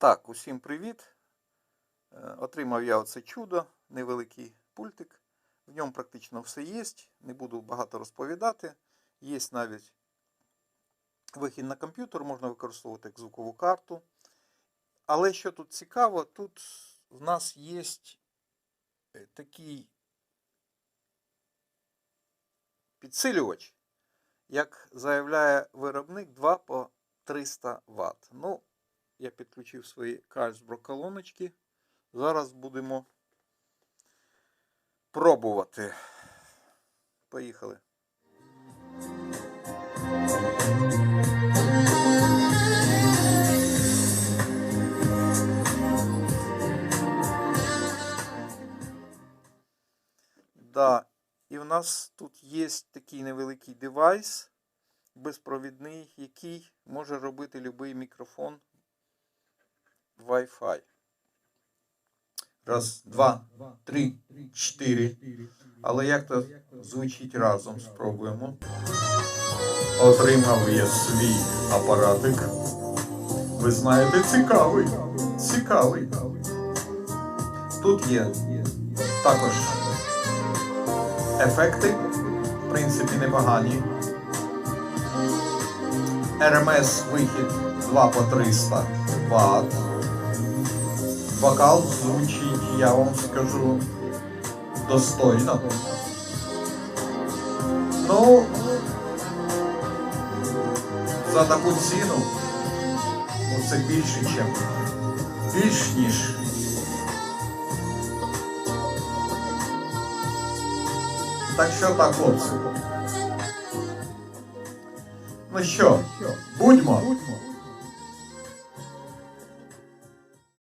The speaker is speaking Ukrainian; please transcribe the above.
Так, усім привіт. Е, Отримав я оце чудо, невеликий пультик. В ньому практично все є. Не буду багато розповідати. Є навіть вихід на комп'ютер, можна використовувати як звукову карту. Але що тут цікаво, тут в нас є такий підсилювач, як заявляє виробник 2 по 300 Вт. Ну, я підключив свої Carlsbro колоночки. Зараз будемо пробувати. Поїхали. Да, і в нас тут є такий невеликий девайс безпровідний, який може робити будь-який мікрофон Wi-Fi. Раз, два, три, чотири. Але як то звучить разом, спробуємо. Отримав я свій апаратик. Ви знаєте, цікавий. Цікавий. Тут є також ефекти, в принципі, непогані. РМС вихід 2 по 300 Вт. Вокал звучить, я вам скажу, достойно. Ну, за таку ціну, ну це більше, ніж більш ніж. Так що так, хлопці. Ну що, будьмо.